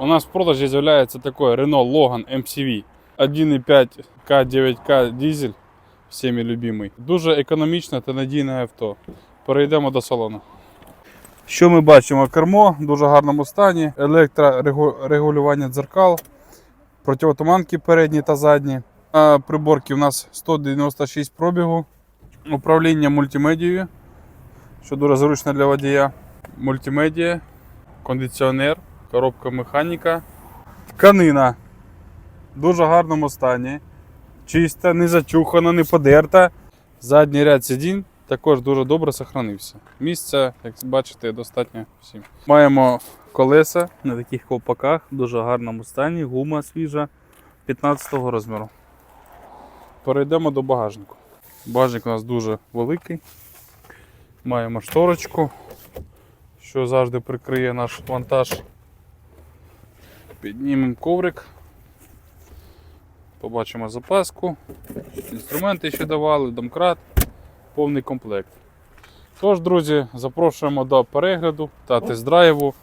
У нас в продажі з'являється такий Renault Logan MCV 1.5 К9К дизель, всіми любимий. Дуже економічне та надійне авто. Перейдемо до салону. Що ми бачимо? Кермо в дуже гарному стані, електрорегулювання дзеркал, противотуманки передні та задні. На приборці у нас 196 пробігу, управління мультимедією, що дуже зручно для водія. Мультимедія, кондиціонер, коробка механіка, тканина в дуже гарному стані. Чиста, не зачухана, не подерта. Задній ряд сидінь також дуже добре сохранився. Місця, як бачите, достатньо всім. Маємо колеса на таких ковпаках в дуже гарному стані, гума свіжа 15 го розміру. Перейдемо до багажнику. Багажник у нас дуже великий. Маємо шторочку, що завжди прикриє наш вантаж. Піднімемо коврик. Побачимо запаску. Інструменти ще давали, домкрат, повний комплект. Тож, друзі, запрошуємо до перегляду та тест-драйву